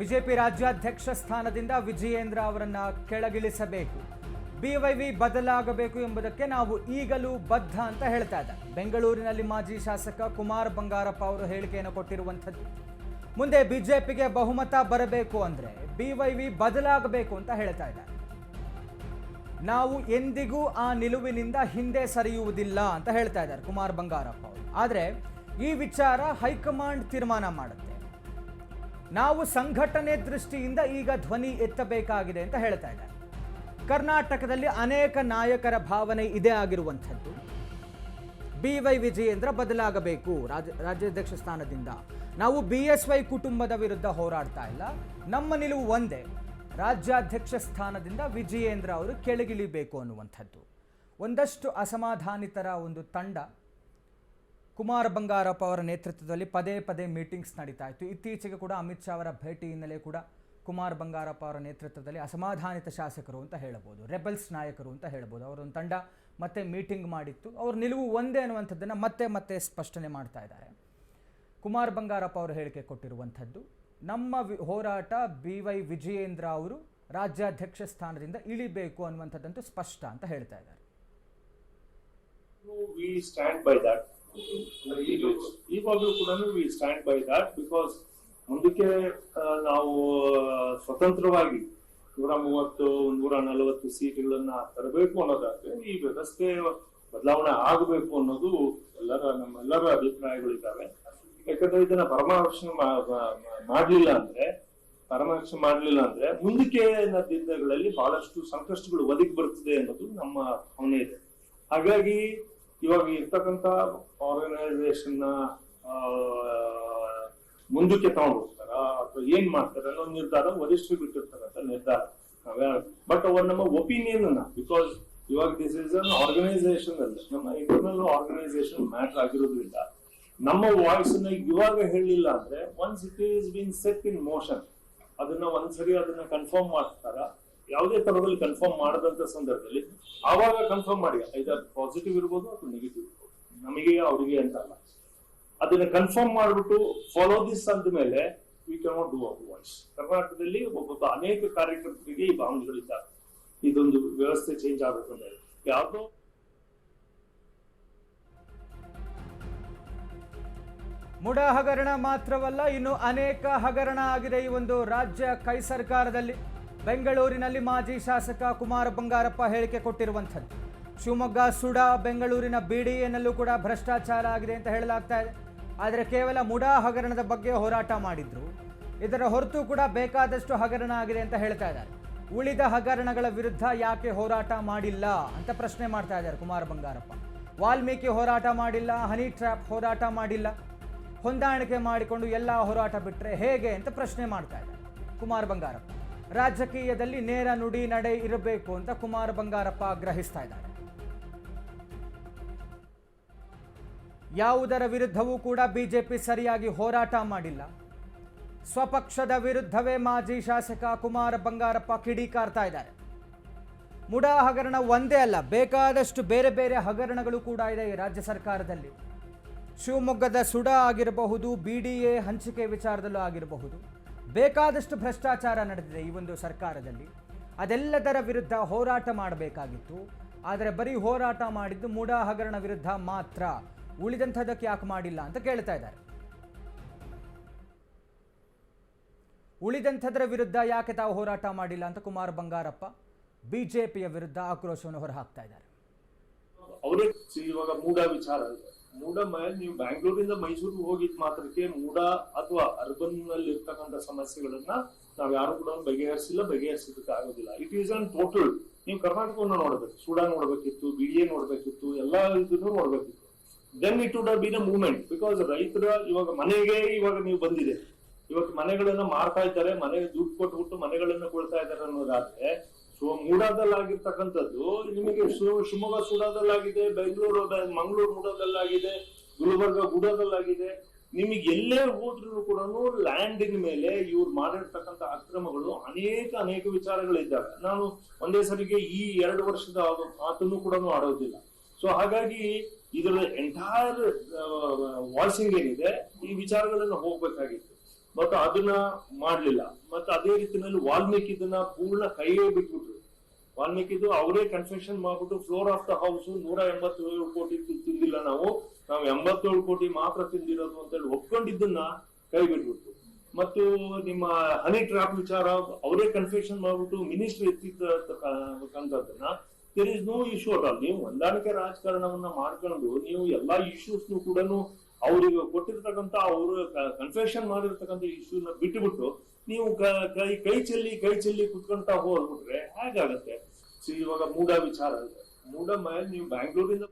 BJP ರಾಜ್ಯಾಧ್ಯಕ್ಷ ಸ್ಥಾನದಿಂದ ವಿಜಯೇಂದ್ರ ಅವರನ್ನ ಕೆಳಗಿಳಿಸಬೇಕು. ಬಿವೈವಿ ಬದಲಾಗಬೇಕು ಎಂಬುದಕ್ಕೆ ನಾವು ಈಗಲೂ ಬದ್ಧ ಅಂತ ಹೇಳ್ತಾ ಇದ್ದಾರೆ. ಬೆಂಗಳೂರಿನಲ್ಲಿ ಮಾಜಿ ಶಾಸಕ ಕುಮಾರ್ ಬಂಗಾರಪ್ಪ ಅವರು ಹೇಳಿಕೆಯನ್ನು ಕೊಟ್ಟಿರುವಂಥದ್ದು. ಮುಂದೆ ಬಿಜೆಪಿಗೆ ಬಹುಮತ ಬರಬೇಕು ಅಂದ್ರೆ ಬಿವೈವಿ ಬದಲಾಗಬೇಕು ಅಂತ ಹೇಳ್ತಾ ಇದ್ದಾರೆ. ನಾವು ಎಂದಿಗೂ ಆ ನಿಲುವಿನಿಂದ ಹಿಂದೆ ಸರಿಯುವುದಿಲ್ಲ ಅಂತ ಹೇಳ್ತಾ ಇದ್ದಾರೆ ಕುಮಾರ್ ಬಂಗಾರಪ್ಪ ಅವರು. ಆದರೆ ಈ ವಿಚಾರ ಹೈಕಮಾಂಡ್ ತೀರ್ಮಾನ ಮಾಡುತ್ತೆ. ನಾವು ಸಂಘಟನೆ ದೃಷ್ಟಿಯಿಂದ ಈಗ ಧ್ವನಿ ಎತ್ತಬೇಕಾಗಿದೆ ಅಂತ ಹೇಳ್ತಾ ಇದ್ದಾರೆ. ಕರ್ನಾಟಕದಲ್ಲಿ ಅನೇಕ ನಾಯಕರ ಭಾವನೆ ಇದೇ ಆಗಿರುವಂಥದ್ದು. ಬಿ ವೈ ವಿಜಯೇಂದ್ರ ಬದಲಾಗಬೇಕು ರಾಜ, ರಾಜ್ಯಾಧ್ಯಕ್ಷ ಸ್ಥಾನದಿಂದ. ನಾವು ಬಿ ಎಸ್ ವೈ ಕುಟುಂಬದ ವಿರುದ್ಧ ಹೋರಾಡ್ತಾ ಇಲ್ಲ. ನಮ್ಮ ನಿಲುವು ಒಂದೇ, ರಾಜ್ಯಾಧ್ಯಕ್ಷ ಸ್ಥಾನದಿಂದ ವಿಜಯೇಂದ್ರ ಅವರು ಕೆಳಗಿಳಿಬೇಕು ಅನ್ನುವಂಥದ್ದು. ಒಂದಷ್ಟು ಅಸಮಾಧಾನಿತರ ಒಂದು ತಂಡ ಕುಮಾರ ಬಂಗಾರಪ್ಪ ಅವರ ನೇತೃತ್ವದಲ್ಲಿ ಪದೇ ಪದೇ ಮೀಟಿಂಗ್ಸ್ ನಡೀತಾ ಇತ್ತು ಇತ್ತೀಚೆಗೆ ಕೂಡ ಅಮಿತ್ ಶಾ ಅವರ ಭೇಟಿ ಹಿನ್ನೆಲೆ ಕೂಡ ಕುಮಾರ್ ಬಂಗಾರಪ್ಪ ಅವರ ನೇತೃತ್ವದಲ್ಲಿ ಅಸಮಾಧಾನಿತ ಶಾಸಕರು ಅಂತ ಹೇಳಬಹುದು, ರೆಬಲ್ಸ್ ನಾಯಕರು ಅಂತ ಹೇಳ್ಬೋದು ಅವರೊಂದು ತಂಡ ಮತ್ತೆ ಮೀಟಿಂಗ್ ಮಾಡಿತ್ತು. ಅವ್ರ ನಿಲುವು ಒಂದೇ ಅನ್ನುವಂಥದ್ದನ್ನು ಮತ್ತೆ ಮತ್ತೆ ಸ್ಪಷ್ಟನೆ ಮಾಡ್ತಾ ಇದ್ದಾರೆ. ಕುಮಾರ್ ಬಂಗಾರಪ್ಪ ಅವರು ಹೇಳಿಕೆ ಕೊಟ್ಟಿರುವಂಥದ್ದು, ನಮ್ಮ ಹೋರಾಟ ಬಿ ವೈ ವಿಜಯೇಂದ್ರ ಅವರು ರಾಜ್ಯಾಧ್ಯಕ್ಷ ಸ್ಥಾನದಿಂದ ಇಳಿಬೇಕು ಅನ್ನುವಂಥದ್ದಂತೂ ಸ್ಪಷ್ಟ ಅಂತ ಹೇಳ್ತಾ ಇದ್ದಾರೆ. ಈವಾಗಲೂ ಕೂಡ we stand by that because ಮುಂದಕ್ಕೆ ನಾವು ಸ್ವತಂತ್ರವಾಗಿ ನೂರ ಮೂವತ್ತು ನೂರ ನಲವತ್ತು ಸೀಟ್ಗಳನ್ನ ತರಬೇಕು ಅನ್ನೋದಾದ್ರೆ ಈ ವ್ಯವಸ್ಥೆ ಬದಲಾವಣೆ ಆಗಬೇಕು ಅನ್ನೋದು ಎಲ್ಲರ ನಮ್ಮೆಲ್ಲರ ಅಭಿಪ್ರಾಯಗಳಿದ್ದಾವೆ ಯಾಕಂದ್ರೆ ಇದನ್ನ ಮಾ- ಮಾಡ್ಲಿಲ್ಲ ಅಂದ್ರೆ ಪರಾಮರ್ಶೆ ಮಾಡ್ಲಿಲ್ಲ ಅಂದ್ರೆ ಮುಂದಕ್ಕೆ ದಿನಗಳಲ್ಲಿ ಬಹಳಷ್ಟು ಸಂಕಷ್ಟಗಳು ಒದಗಿ ಬರ್ತದೆ ಅನ್ನೋದು ನಮ್ಮ ಭಾವನೆ ಇದೆ ಹಾಗಾಗಿ ಇವಾಗ ಇರ್ತಕ್ಕಂತ ಆರ್ಗನೈಸೇಷನ್ ಮುಂದಕ್ಕೆ ತಗೊಂಡು ಹೋಗ್ತಾರ ಅಥವಾ ಏನ್ ಮಾಡ್ತಾರೆ ಅನ್ನೋ ನಿರ್ಧಾರ ವರಿಷ್ಠರು ಅಂತ ನಿರ್ಧಾರ. ಬಟ್ ಅವ್ರ ನಮ್ಮ ಒಪಿನಿಯನ್ ಅನ್ನ ಬಿಕಾಸ್ ಇವಾಗ ದಿಸ್ ಇಸ್ ಅನ್ ಆರ್ಗನೈಸೇಷನ್ ಅಲ್ಲಿ. ನಮ್ಮ ಇಂಟರ್ನಲ್ ಆರ್ಗನೈಸೇಷನ್ ಮ್ಯಾಟರ್ ಆಗಿರೋದ್ರಿಂದ ನಮ್ಮ ವಾಯ್ಸ್ನ ಇವಾಗ ಹೇಳಿಲ್ಲ ಅಂದ್ರೆ once it is been set in motion ಅದನ್ನ ಒಂದ್ಸರಿ ಅದನ್ನ ಕನ್ಫರ್ಮ್ ಮಾಡ್ತಾರ? ಯಾವುದೇ ತರದಲ್ಲಿ ಕನ್ಫರ್ಮ್ ಮಾಡದಂತ ಸಂದರ್ಭದಲ್ಲಿ ಆವಾಗ ಕನ್ಫರ್ಮ್ ಮಾಡಿ ಐದರ್ ಪಾಸಿಟಿವ್ ಇರ್ಬೋದು ಅಥವಾ ನೆಗೆಟಿವ್ ಇರ್ಬೋದು. ನಮಗೆ ಅವರಿಗೆ ಅಂತಲ್ಲ ಅದನ್ನ ಕನ್ಫರ್ಮ್ ಮಾಡ್ಬಿಟ್ಟು ಫಾಲೋ ದಿಸ್ ಅಂದ ಮೇಲೆ we cannot do our voice ಕರ್ನಾಟಕದಲ್ಲಿ ಒಬ್ಬೊಬ್ಬ ಅನೇಕ ಕಾರ್ಯಕರ್ತರಿಗೆ ಈ ಭಾವನೆಗಳಿದ್ದಾರೆ ಇದೊಂದು ವ್ಯವಸ್ಥೆ ಚೇಂಜ್ ಆಗಬೇಕು ಅಂದ್ರೆ ಯಾವುದೋ ಮುಡ ಹಗರಣ ಮಾತ್ರವಲ್ಲ, ಇನ್ನು ಅನೇಕ ಹಗರಣ ಆಗಿದೆ ಈ ಒಂದು ರಾಜ್ಯ ಕೈ ಸರ್ಕಾರದಲ್ಲಿ ಬೆಂಗಳೂರಿನಲ್ಲಿ ಮಾಜಿ ಶಾಸಕ ಕುಮಾರ ಬಂಗಾರಪ್ಪ ಹೇಳಿಕೆ ಕೊಟ್ಟಿರುವಂಥದ್ದು. ಶಿವಮೊಗ್ಗ, ಸುಡ, ಬೆಂಗಳೂರಿನ ಬಿಡಿಎನಲ್ಲೂ ಕೂಡ ಭ್ರಷ್ಟಾಚಾರ ಆಗಿದೆ ಅಂತ ಹೇಳಲಾಗ್ತಾ ಇದೆ. ಆದರೆ ಕೇವಲ ಮುಡಾ ಹಗರಣದ ಬಗ್ಗೆ ಹೋರಾಟ ಮಾಡಿದ್ರು. ಇದರ ಹೊರತು ಕೂಡ ಬೇಕಾದಷ್ಟು ಹಗರಣ ಆಗಿದೆ ಅಂತ ಹೇಳ್ತಾ ಇದ್ದಾರೆ. ಉಳಿದ ಹಗರಣಗಳ ವಿರುದ್ಧ ಯಾಕೆ ಹೋರಾಟ ಮಾಡಿಲ್ಲ ಅಂತ ಪ್ರಶ್ನೆ ಮಾಡ್ತಾ ಇದ್ದಾರೆ ಕುಮಾರ ಬಂಗಾರಪ್ಪ. ವಾಲ್ಮೀಕಿ ಹೋರಾಟ ಮಾಡಿಲ್ಲ, ಹನಿ ಟ್ರ್ಯಾಪ್ ಹೋರಾಟ ಮಾಡಿಲ್ಲ. ಹೊಂದಾಣಿಕೆ ಮಾಡಿಕೊಂಡು ಎಲ್ಲ ಹೋರಾಟ ಬಿಟ್ಟರೆ ಹೇಗೆ ಅಂತ ಪ್ರಶ್ನೆ ಮಾಡ್ತಾ ಇದ್ದಾರೆ ಕುಮಾರ್ ಬಂಗಾರಪ್ಪ. ರಾಜಕೀಯದಲ್ಲಿ ನೇರ ನುಡಿ ನಡೆ ಇರಬೇಕು ಅಂತ ಕುಮಾರ್ ಬಂಗಾರಪ್ಪ ಆಗ್ರಹಿಸ್ತಾ ಇದ್ದಾರೆ. ಯಾವುದರ ವಿರುದ್ಧವೂ ಕೂಡ ಬಿಜೆಪಿ ಸರಿಯಾಗಿ ಹೋರಾಟ ಮಾಡಿಲ್ಲ. ಸ್ವಪಕ್ಷದ ವಿರುದ್ಧವೇ ಮಾಜಿ ಶಾಸಕ ಕುಮಾರ ಬಂಗಾರಪ್ಪ ಕಿಡಿಕಾರ್ತಾ ಇದ್ದಾರೆ. ಮುಡಾ ಹಗರಣ ಒಂದೇ ಅಲ್ಲ, ಬೇಕಾದಷ್ಟು ಬೇರೆ ಬೇರೆ ಹಗರಣಗಳು ಕೂಡ ಇದೆ ಈ ರಾಜ್ಯ ಸರ್ಕಾರದಲ್ಲಿ. ಶಿವಮೊಗ್ಗದ ಸುಡ ಆಗಿರಬಹುದು, ಬಿ ಡಿ ಎ ಹಂಚಿಕೆ ವಿಚಾರದಲ್ಲೂ ಆಗಿರಬಹುದು. ಬೇಕಾದಷ್ಟು ಭ್ರಷ್ಟಾಚಾರ ನಡೆದಿದೆ ಈ ಒಂದು ಸರ್ಕಾರದಲ್ಲಿ. ಅದೆಲ್ಲದರ ವಿರುದ್ಧ ಹೋರಾಟ ಮಾಡಬೇಕಾಗಿತ್ತು. ಆದರೆ ಬರೀ ಹೋರಾಟ ಮಾಡಿದ್ದು ಮೂಢಾ ಹಗರಣ ವಿರುದ್ಧ ಮಾತ್ರ. ಉಳಿದಂಥದಕ್ಕೆ ಯಾಕೆ ಮಾಡಿಲ್ಲ ಅಂತ ಕೇಳ್ತಾ ಇದ್ದಾರೆ. ಉಳಿದಂಥದ್ರ ವಿರುದ್ಧ ಯಾಕೆ ತಾವು ಹೋರಾಟ ಮಾಡಿಲ್ಲ ಅಂತ ಕುಮಾರ್ ಬಂಗಾರಪ್ಪ ಬಿಜೆಪಿಯ ವಿರುದ್ಧ ಆಕ್ರೋಶವನ್ನು ಹೊರಹಾಕ್ತಾ ಇದ್ದಾರೆ. ಅವರೇ ಇವಾಗ ಮೂಡ ವಿಚಾರ ಇದೆ ಮೂಡ ಮೇಲೆ ನೀವು ಬ್ಯಾಂಗ್ಳೂರಿಂದ ಮೈಸೂರಿಗೆ ಹೋಗಿದ್ ಮಾತ್ರಕ್ಕೆ ಮೂಡ ಅಥವಾ ಅರ್ಬನ್ನಲ್ಲಿ ಇರ್ತಕ್ಕಂಥ ಸಮಸ್ಯೆಗಳನ್ನ ನಾವ್ ಯಾರು ಕೂಡ ಬಗೆಹರಿಸಿಲ್ಲ, ಬಗೆಹರಿಸೋದಕ್ಕೆ ಆಗೋದಿಲ್ಲ. ಇಟ್ ಈಸ್ ಅನ್ ಟೋಟಲ್ ನೀವು ಕರ್ನಾಟಕವನ್ನು ನೋಡ್ಬೇಕು, ಸೂಡಾ ನೋಡ್ಬೇಕಿತ್ತು ಬಿಡಿಎ ನೋಡ್ಬೇಕಿತ್ತು, ಎಲ್ಲಾ ಇದನ್ನು ನೋಡ್ಬೇಕಿತ್ತು. Then it would been a movement because ರೈತರ ಇವಾಗ ಮನೆಗೆ ಇವಾಗ ನೀವು ಬಂದಿದೆ. ಇವತ್ತು ಮನೆಗಳನ್ನ ಮಾರ್ತಾ ಇದ್ದಾರೆ, ಮನೆಗೆ ದುಡ್ಡು ಕೊಟ್ಬಿಟ್ಟು ಮನೆಗಳನ್ನ ಕೊಡ್ತಾ ಇದ್ದಾರೆ ಅನ್ನೋದಾದ್ರೆ ಮೂಡಾದಲ್ಲಾಗಿರ್ತಕ್ಕಂಥದ್ದು, ನಿಮಗೆ ಶಿವಮೊಗ್ಗ ಸುಡಾದಲ್ಲಾಗಿದೆ, ಬೆಂಗಳೂರು ಮಂಗಳೂರು ಮೂಡಾದಲ್ಲಾಗಿದೆ, ಗುಲ್ಬರ್ಗ ಗುಡಾದಲ್ಲಾಗಿದೆ, ನಿಮಗೆ ಎಲ್ಲೇ ಹೋದ್ರೂ ಕೂಡ ಲ್ಯಾಂಡಿನ ಮೇಲೆ ಇವ್ರು ಮಾಡಿರ್ತಕ್ಕಂಥ ಅಕ್ರಮಗಳು ಅನೇಕ ಅನೇಕ ವಿಚಾರಗಳಿದ್ದಾವೆ. ನಾನು ಒಂದೇ ಸರಿಗೆ ಈ ಎರಡು ವರ್ಷದ ಮಾತನ್ನು ಕೂಡ ಆಡೋದಿಲ್ಲ. ಸೊ ಹಾಗಾಗಿ ಇದರ ಎಂಟೈರ್ ವಾಯ್ಸಿಂಗ್ ಏನಿದೆ, ಈ ವಿಚಾರಗಳನ್ನು ಹೋಗ್ಬೇಕಾಗಿತ್ತು. ಮತ್ತು ಅದನ್ನ ಮಾಡ್ಲಿಲ್ಲ. ಮತ್ತೆ ಅದೇ ರೀತಿಯಲ್ಲಿ ವಾಲ್ಮೀಕಿ ಇದನ್ನ ಪೂರ್ಣ ಕೈಯೇ ಬಿಟ್ಬಿಟ್ರು. ವಾಲ್ಮೀಕಿದು ಅವರೇ ಕನ್ಫೆಷನ್ ಮಾಡ್ಬಿಟ್ಟು ಫ್ಲೋರ್ ಆಫ್ ದ ಹೌಸ್ ನೂರ ಎಂಬತ್ತೇಳು ಕೋಟಿ ತಿಂದಿಲ್ಲ ನಾವು. ನಾವು ಎಂಬತ್ತೇಳು ಕೋಟಿ ಮಾತ್ರ ತಿಂದಿರೋದು ಅಂತ ಹೇಳಿ ಒಪ್ಕೊಂಡಿದ್ದನ್ನ ಕೈ ಬಿಟ್ಬಿಟ್ಟು ಮತ್ತು ನಿಮ್ಮ ಹನಿ ಟ್ರಾಪ್ ವಿಚಾರ, ಅವರೇ ಕನ್ಫ್ಯೂಷನ್ ಮಾಡ್ಬಿಟ್ಟು minister ಎತ್ತಿದ್ದನ್ನ there is no issue at all ನೀವು ಹೊಂದಾಣಿಕೆ ರಾಜಕಾರಣವನ್ನ ಮಾಡ್ಕೊಂಡು ನೀವು ಎಲ್ಲಾ ಇಶ್ಯೂಸ್ ಕೂಡ ಅವ್ರಿಗೆ ಕೊಟ್ಟಿರ್ತಕ್ಕಂತ ಅವರು ಕನ್ಫೆಷನ್ ಮಾಡಿರ್ತಕ್ಕಂಥ ಇಶ್ಯೂನ ಬಿಟ್ಟುಬಿಟ್ಟು ನೀವು ಕೈ ಕೈ ಚೆಲ್ಲಿ ಕೈ ಚೆಲ್ಲಿ ಕುತ್ಕೊಂತ ಹೋಗ್ಬಿಟ್ರೆ ಹೇಗಾಗತ್ತೆ? See, ಇವಾಗ ಮೂಡ ವಿಚಾರ ಇದೆ ಮೂಡ ಮೇಲೆ ನೀವು ಬ್ಯಾಂಗ್ಳೂರಿಂದ